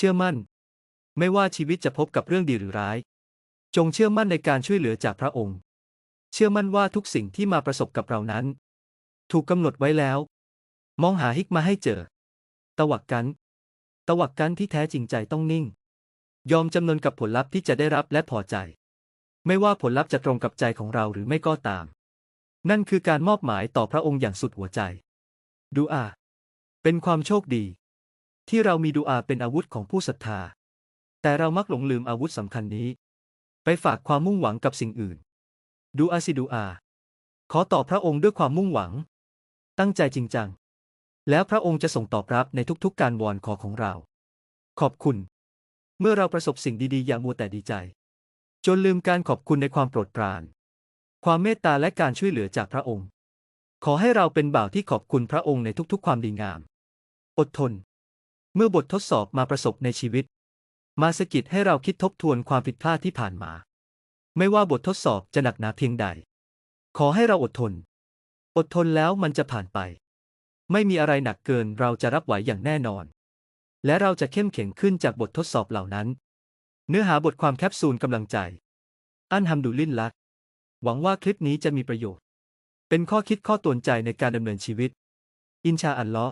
ชื่อมั่น ไม่ว่าชีวิตจะพบกับเรื่องดีหรือร้าย จงเชื่อมั่นในการช่วยเหลือจากพระองค์ เชื่อมั่นว่าทุกสิ่งที่มาประสบกับเรานั้น ถูกกำหนดไว้แล้ว มองหาฮิกมาให้เจอ ตวักกัน ตวักกันที่แท้จริงใจต้องนิ่ง ยอมจำนนกับผลลัพธ์ที่จะได้รับและพอใจ ไม่ว่าผลลัพธ์จะตรงกับใจของเราหรือไม่ก็ตาม นั่นคือการมอบหมายต่อพระองค์อย่างสุดหัวใจ ดูอาเป็นความโชคดี ที่เรามีดูอาเป็นอาวุธของผู้ศรัทธา แต่เรามักหลงลืมอาวุธสำคัญนี้ ไปฝากความมุ่งหวังกับสิ่งอื่น ดูอาสิดูอา ขอต่อพระองค์ด้วยความมุ่งหวัง ตั้งใจจริงจัง แล้วพระองค์จะส่งตอบรับในทุกๆ การวอนขอของเรา ขอบคุณ เมื่อเราประสบสิ่งดีๆ อย่ามัวแต่ดีใจ จนลืมการขอบคุณในความโปรดปราน ความเมตตาและการช่วยเหลือจากพระองค์ ขอให้เราเป็นบ่าวที่ขอบคุณพระองค์ในทุกๆ ความดีงาม อดทน เมื่อบททดสอบมาประสบในชีวิต มาสะกิดให้เราคิดทบทวนความผิดพลาดที่ผ่านมา ไม่ว่าบททดสอบจะหนักหนาเพียงใด ขอให้เราอดทน อดทนแล้วมันจะผ่านไป ไม่มีอะไรหนักเกินเราจะรับไหวอย่างแน่นอน และเราจะเข้มแข็งขึ้นจากบททดสอบเหล่านั้น เนื้อหาบทความแคปซูลกำลังใจ อันฮัมดุลิลลักหวังว่าคลิปนี้จะมีประโยชน์ เป็นข้อคิดข้อตวนใจในการดำเนินชีวิต อินชาอัลลอฮ์